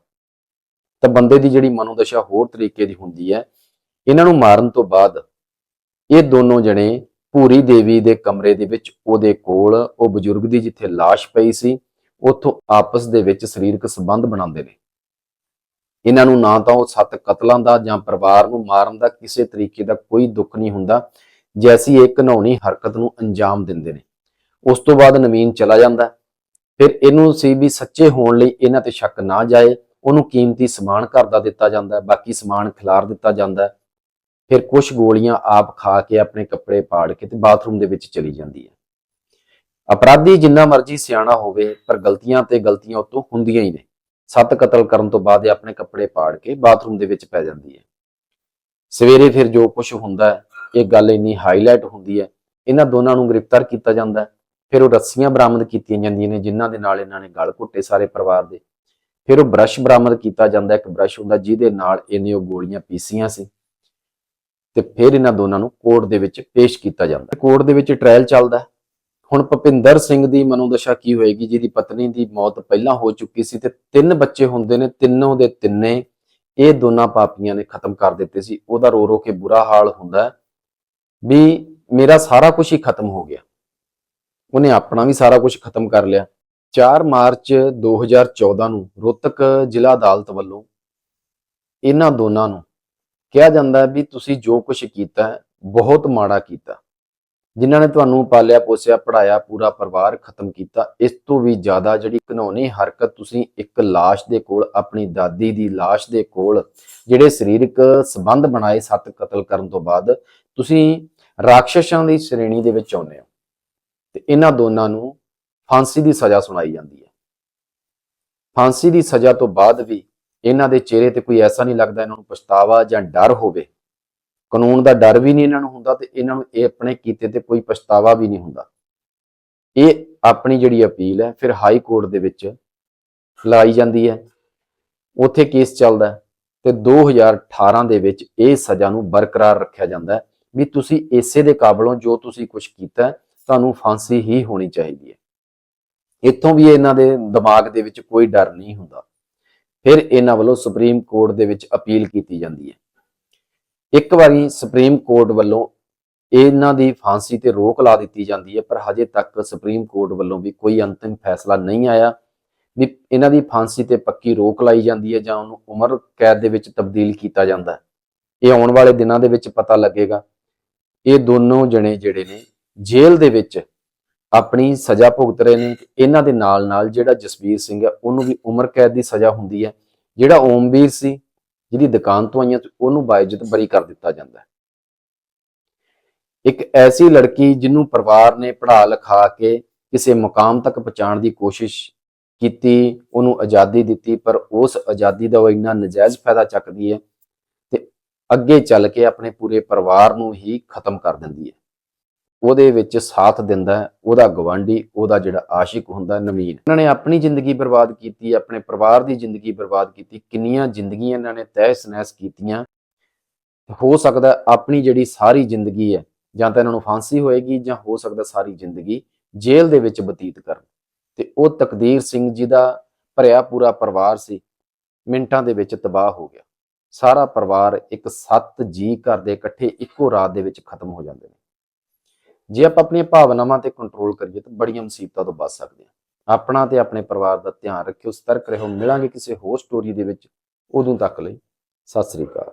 ਤਾਂ ਬੰਦੇ ਦੀ ਜਿਹੜੀ ਮਨੋਦਸ਼ਾ ਹੋਰ ਤਰੀਕੇ ਦੀ ਹੁੰਦੀ ਹੈ। ਇਹਨਾਂ ਨੂੰ ਮਾਰਨ ਤੋਂ ਬਾਅਦ ਇਹ ਦੋਨੋਂ ਜਣੇ ਪੂਰੀ ਦੇਵੀ ਦੇ ਕਮਰੇ ਦੇ ਵਿੱਚ ਉਹਦੇ ਕੋਲ, ਉਹ ਬਜ਼ੁਰਗ ਦੀ ਜਿੱਥੇ ਲਾਸ਼ ਪਈ ਸੀ, ਉੱਥੋਂ ਆਪਸ ਦੇ ਵਿੱਚ ਸਰੀਰਕ ਸੰਬੰਧ ਬਣਾਉਂਦੇ ਨੇ। ਇਹਨਾਂ ਨੂੰ ਨਾ ਤਾਂ ਉਹ ਸੱਤ ਕਤਲਾਂ ਦਾ ਜਾਂ ਪਰਿਵਾਰ ਨੂੰ ਮਾਰਨ ਦਾ ਕਿਸੇ ਤਰੀਕੇ ਦਾ ਕੋਈ ਦੁੱਖ ਨਹੀਂ ਹੁੰਦਾ, ਜੈਸੀ ਇਹ ਘਨੌਣੀ ਹਰਕਤ ਨੂੰ ਅੰਜਾਮ ਦਿੰਦੇ ਨੇ। ਉਸ ਤੋਂ ਬਾਅਦ ਨਵੀਨ ਚਲਾ ਜਾਂਦਾ ਫਿਰ ਇਹਨੂੰ ਸੀ ਵੀ ਸੱਚੇ ਹੋਣ ਲਈ ਇਹਨਾਂ ਤੇ ਸ਼ੱਕ ਨਾ ਜਾਏ, ਉਹਨੂੰ ਕੀਮਤੀ ਸਮਾਨ ਘਰ ਦਾ ਦਿੱਤਾ ਜਾਂਦਾ ਬਾਕੀ ਸਮਾਨ ਖਿਲਾਰ ਦਿੱਤਾ ਜਾਂਦਾ ਫਿਰ ਕੁਝ ਗੋਲੀਆਂ ਆਪ ਖਾ ਕੇ ਆਪਣੇ ਕੱਪੜੇ ਪਾੜ ਕੇ ਤੇ ਬਾਥਰੂਮ ਦੇ ਵਿੱਚ ਚਲੀ ਜਾਂਦੀ ਹੈ। ਅਪਰਾਧੀ ਜਿੰਨਾ ਮਰਜ਼ੀ ਸਿਆਣਾ ਹੋਵੇ, ਪਰ ਗਲਤੀਆਂ ਤੇ ਗਲਤੀਆਂ ਉਤੋਂ ਹੁੰਦੀਆਂ ਹੀ ਨੇ। ਸੱਤ ਕਤਲ ਕਰਨ ਤੋਂ ਬਾਅਦ ਇਹ ਆਪਣੇ ਕੱਪੜੇ ਪਾੜ ਕੇ ਬਾਥਰੂਮ ਦੇ ਵਿੱਚ ਪੈ ਜਾਂਦੀ ਹੈ। ਸਵੇਰੇ ਫਿਰ ਜੋ ਕੁਝ ਹੁੰਦਾ ਹੈ, ਇਹ ਗੱਲ ਇੰਨੀ ਹਾਈਲਾਈਟ ਹੁੰਦੀ ਹੈ, ਇਹਨਾਂ ਦੋਨਾਂ ਨੂੰ ਗ੍ਰਿਫਤਾਰ ਕੀਤਾ ਜਾਂਦਾ ਹੈ। ਫਿਰ ਉਹ ਰੱਸੀਆਂ ਬਰਾਮਦ ਕੀਤੀਆਂ ਜਾਂਦੀਆਂ ਨੇ, ਜਿਨ੍ਹਾਂ ਦੇ ਨਾਲ ਇਹਨਾਂ ਨੇ ਗਲ ਘੁੱਟੇ ਸਾਰੇ ਪਰਿਵਾਰ ਦੇ। ਫਿਰ ਉਹ ਬ੍ਰਸ਼ ਬਰਾਮਦ ਕੀਤਾ ਜਾਂਦਾ ਇੱਕ ਬ੍ਰਸ਼ ਹੁੰਦਾ ਜਿਹਦੇ ਨਾਲ ਇਹਨੇ ਉਹ ਗੋਲੀਆਂ ਪੀਸੀਆਂ ਸੀ। ਤੇ ਫਿਰ ਇਹਨਾਂ ਦੋਨਾਂ ਨੂੰ ਕੋਰਟ ਦੇ ਵਿੱਚ ਪੇਸ਼ ਕੀਤਾ ਜਾਂਦਾ ਕੋਰਟ ਦੇ ਵਿੱਚ ਟ੍ਰਾਇਲ ਚੱਲਦਾ ਹੁਣ ਭਪਿੰਦਰ ਸਿੰਘ ਦੀ ਮਨੋਦਸ਼ਾ ਕੀ ਹੋਏਗੀ? ਜਿਹਦੀ ਪਤਨੀ ਦੀ ਮੌਤ ਪਹਿਲਾਂ ਹੋ ਚੁੱਕੀ ਸੀ ਤੇ ਤਿੰਨ ਬੱਚੇ ਹੁੰਦੇ ਨੇ, ਤਿੰਨੋਂ ਦੇ ਤਿੰਨੇ ਇਹ ਦੋਨਾਂ ਪਾਪੀਆਂ ਨੇ ਖਤਮ ਕਰ ਦਿੱਤੇ ਸੀ। ਉਹਦਾ ਰੋ ਰੋ ਕੇ ਬੁਰਾ ਹਾਲ ਹੁੰਦਾ ਵੀ ਮੇਰਾ ਸਾਰਾ ਕੁਝ ਹੀ ਖਤਮ ਹੋ ਗਿਆ। ਉਹਨੇ ਆਪਣਾ ਵੀ ਸਾਰਾ ਕੁਝ ਖਤਮ ਕਰ ਲਿਆ। 4 ਮਾਰਚ 2014 ਨੂੰ ਰੋਹਤਕ ਜ਼ਿਲ੍ਹਾ ਅਦਾਲਤ ਵੱਲੋਂ ਇਹਨਾਂ ਦੋਨਾਂ ਨੂੰ ਕਿਹਾ ਜਾਂਦਾ ਹੈ ਵੀ ਤੁਸੀਂ ਜੋ ਕੁਝ ਕੀਤਾ ਬਹੁਤ ਮਾੜਾ ਕੀਤਾ। ਜਿਨ੍ਹਾਂ ਨੇ ਤੁਹਾਨੂੰ ਪਾਲਿਆ, ਪੋਸਿਆ ਪੜਾਇਆ ਪੂਰਾ ਪਰਿਵਾਰ ਖਤਮ ਕੀਤਾ, ਇਸ ਤੋਂ ਵੀ ਜ਼ਿਆਦਾ ਜਿਹੜੀ ਘਨੌਣੀ ਹਰਕਤ ਤੁਸੀਂ ਇੱਕ ਲਾਸ਼ ਦੇ ਕੋਲ, ਆਪਣੀ ਦਾਦੀ ਦੀ ਲਾਸ਼ ਦੇ ਕੋਲ, ਜਿਹੜੇ ਸਰੀਰਕ ਸਬੰਧ ਬਣਾਏ ਸੱਤ ਕਤਲ ਕਰਨ ਤੋਂ ਬਾਅਦ, ਤੁਸੀਂ ਰਾਖਸ਼ਾਂ ਦੀ ਸ਼੍ਰੇਣੀ ਦੇ ਵਿੱਚ ਆਉਂਦੇ ਹੋ। ਤੇ ਇਹਨਾਂ ਦੋਨਾਂ ਨੂੰ ਫਾਂਸੀ ਦੀ ਸਜ਼ਾ ਸੁਣਾਈ ਜਾਂਦੀ ਹੈ। ਫਾਂਸੀ ਦੀ ਸਜ਼ਾ ਤੋਂ ਬਾਅਦ ਵੀ ਇਹਨਾਂ ਦੇ ਚਿਹਰੇ ਤੇ ਕੋਈ ਐਸਾ ਨਹੀਂ ਲੱਗਦਾ ਇਹਨਾਂ ਨੂੰ ਪਛਤਾਵਾ ਜਾਂ ਡਰ ਹੋਵੇ। ਕਾਨੂੰਨ ਦਾ ਡਰ ਵੀ ਨਹੀਂ ਇਹਨਾਂ ਨੂੰ ਹੁੰਦਾ ਤੇ ਇਹਨਾਂ ਨੂੰ ਇਹ ਆਪਣੇ ਕੀਤੇ ਤੇ ਕੋਈ ਪਛਤਾਵਾ ਵੀ ਨਹੀਂ ਹੁੰਦਾ। ਇਹ ਆਪਣੀ ਜਿਹੜੀ ਅਪੀਲ ਹੈ, ਫਿਰ ਹਾਈ ਕੋਰਟ ਦੇ ਵਿੱਚ ਲਾਈ ਜਾਂਦੀ ਹੈ। ਉੱਥੇ ਕੇਸ ਚੱਲਦਾ ਹੈ ਤੇ 2018 ਦੇ ਵਿੱਚ ਇਹ ਸਜ਼ਾ ਨੂੰ ਬਰਕਰਾਰ ਰੱਖਿਆ ਜਾਂਦਾ ਵੀ ਤੁਸੀਂ ਇਸੇ ਦੇ ਕਾਬਲੋਂ ਜੋ ਤੁਸੀਂ ਕੁਝ ਕੀਤਾ ਤੁਹਾਨੂੰ ਫਾਂਸੀ ਹੀ ਹੋਣੀ ਚਾਹੀਦੀ ਹੈ। ਇੱਥੋਂ ਵੀ ਇਹਨਾਂ ਦੇ ਦਿਮਾਗ ਦੇ ਵਿੱਚ ਕੋਈ ਡਰ ਨਹੀਂ ਹੁੰਦਾ। ਫਿਰ ਇਹਨਾਂ ਵੱਲੋਂ ਸੁਪਰੀਮ ਕੋਰਟ ਦੇ ਵਿੱਚ ਅਪੀਲ ਕੀਤੀ ਜਾਂਦੀ ਹੈ। ਇੱਕ ਵਾਰੀ ਸੁਪਰੀਮ ਕੋਰਟ ਵੱਲੋਂ ਇਹਨਾਂ ਦੀ ਫਾਂਸੀ ਤੇ ਰੋਕ ਲਾ ਦਿੱਤੀ ਜਾਂਦੀ ਹੈ, ਪਰ ਹਜੇ ਤੱਕ ਸੁਪਰੀਮ ਕੋਰਟ ਵੱਲੋਂ ਵੀ ਕੋਈ ਅੰਤਿਮ ਫੈਸਲਾ ਨਹੀਂ ਆਇਆ ਵੀ ਇਹਨਾਂ ਦੀ ਫਾਂਸੀ ਤੇ ਪੱਕੀ ਰੋਕ ਲਾਈ ਜਾਂਦੀ ਹੈ ਜਾਂ ਉਹਨੂੰ ਉਮਰ ਕੈਦ ਦੇ ਵਿੱਚ ਤਬਦੀਲ ਕੀਤਾ ਜਾਂਦਾ ਹੈ। ਇਹ ਆਉਣ ਵਾਲੇ ਦਿਨਾਂ ਦੇ ਵਿੱਚ ਪਤਾ ਲੱਗੇਗਾ। ਇਹ ਦੋਨੋਂ ਜਣੇ ਜਿਹੜੇ ਨੇ ਜੇਲ੍ਹ ਦੇ ਵਿੱਚ ਆਪਣੀ ਸਜ਼ਾ ਭੁਗਤ ਰਹੇ ਨੇ। ਇਹਨਾਂ ਦੇ ਨਾਲ ਨਾਲ ਜਿਹੜਾ ਜਸਵੀਰ ਸਿੰਘ ਹੈ, ਉਹਨੂੰ ਵੀ ਉਮਰ ਕੈਦ ਦੀ ਸਜ਼ਾ ਹੁੰਦੀ ਹੈ। ਜਿਹੜਾ ਓਮਵੀਰ ਸੀ ਜਿਹਦੀ ਦੁਕਾਨ ਤੋਂ ਆਈਆਂ ਉਹਨੂੰ ਬਾਇਜ਼ਤ ਬਰੀ ਕਰ ਦਿੱਤਾ ਜਾਂਦਾ ਹੈ। ਇੱਕ ਐਸੀ ਲੜਕੀ ਜਿਹਨੂੰ ਪਰਿਵਾਰ ਨੇ ਪੜ੍ਹਾ ਲਿਖਾ ਕੇ ਕਿਸੇ ਮੁਕਾਮ ਤੱਕ ਪਹੁੰਚਾਉਣ ਦੀ ਕੋਸ਼ਿਸ਼ ਕੀਤੀ, ਉਹਨੂੰ ਆਜ਼ਾਦੀ ਦਿੱਤੀ, ਪਰ ਉਸ ਆਜ਼ਾਦੀ ਦਾ ਉਹ ਇੰਨਾ ਨਜਾਇਜ਼ ਫਾਇਦਾ ਚੱਕਦੀ ਹੈ ਤੇ ਅੱਗੇ ਚੱਲ ਕੇ ਆਪਣੇ ਪੂਰੇ ਪਰਿਵਾਰ ਨੂੰ ਹੀ ਖਤਮ ਕਰ ਦਿੰਦੀ ਹੈ। ਉਹਦੇ ਵਿੱਚ ਸਾਥ ਦਿੰਦਾ ਉਹਦਾ ਗਵਾਂਢੀ ਉਹਦਾ ਜਿਹੜਾ ਆਸ਼ਿਕ ਹੁੰਦਾ ਨਵੀਨ। ਇਹਨਾਂ ਨੇ ਆਪਣੀ ਜ਼ਿੰਦਗੀ ਬਰਬਾਦ ਕੀਤੀ, ਆਪਣੇ ਪਰਿਵਾਰ ਦੀ ਜ਼ਿੰਦਗੀ ਬਰਬਾਦ ਕੀਤੀ, ਕਿੰਨੀਆਂ ਜ਼ਿੰਦਗੀਆਂ ਇਹਨਾਂ ਨੇ ਤਹਿਸ ਨਹਿਸ ਕੀਤੀਆਂ। ਹੋ ਸਕਦਾ ਆਪਣੀ ਜਿਹੜੀ ਸਾਰੀ ਜ਼ਿੰਦਗੀ ਹੈ, ਜਾਂ ਤਾਂ ਇਹਨਾਂ ਨੂੰ ਫਾਂਸੀ ਹੋਏਗੀ, ਜਾਂ ਹੋ ਸਕਦਾ ਸਾਰੀ ਜ਼ਿੰਦਗੀ ਜੇਲ੍ਹ ਦੇ ਵਿੱਚ ਬਤੀਤ ਕਰਨ। ਤੇ ਉਹ ਤਕਦੀਰ ਸਿੰਘ ਜੀ ਦਾ ਭਰਿਆ ਪੂਰਾ ਪਰਿਵਾਰ ਸੀ, ਮਿੰਟਾਂ ਦੇ ਵਿੱਚ ਤਬਾਹ ਹੋ ਗਿਆ। ਸਾਰਾ ਪਰਿਵਾਰ ਇੱਕ ਸੱਤ ਜੀ ਘਰ ਦੇ ਇਕੱਠੇ ਇੱਕੋ ਰਾਤ ਦੇ ਵਿੱਚ ਖਤਮ ਹੋ ਜਾਂਦੇ ਨੇ। ਜੇ ਆਪਾਂ ਆਪਣੀਆਂ ਭਾਵਨਾਵਾਂ ਤੇ ਕੰਟਰੋਲ ਕਰੀਏ ਤਾਂ ਬੜੀਆਂ ਮੁਸੀਬਤਾਂ ਤੋਂ ਬਚ ਸਕਦੇ ਹਾਂ। ਆਪਣਾ ਤੇ ਆਪਣੇ ਪਰਿਵਾਰ ਦਾ ਧਿਆਨ ਰੱਖਿਓ, ਸਤਰਕ ਰਹੋ, ਮਿਲਾਂਗੇ ਕਿਸੇ ਹੋਰ ਸਟੋਰੀ ਦੇ ਵਿੱਚ। ਉਦੋਂ ਤੱਕ ਲਈ ਸਤਿ ਸ੍ਰੀ ਅਕਾਲ।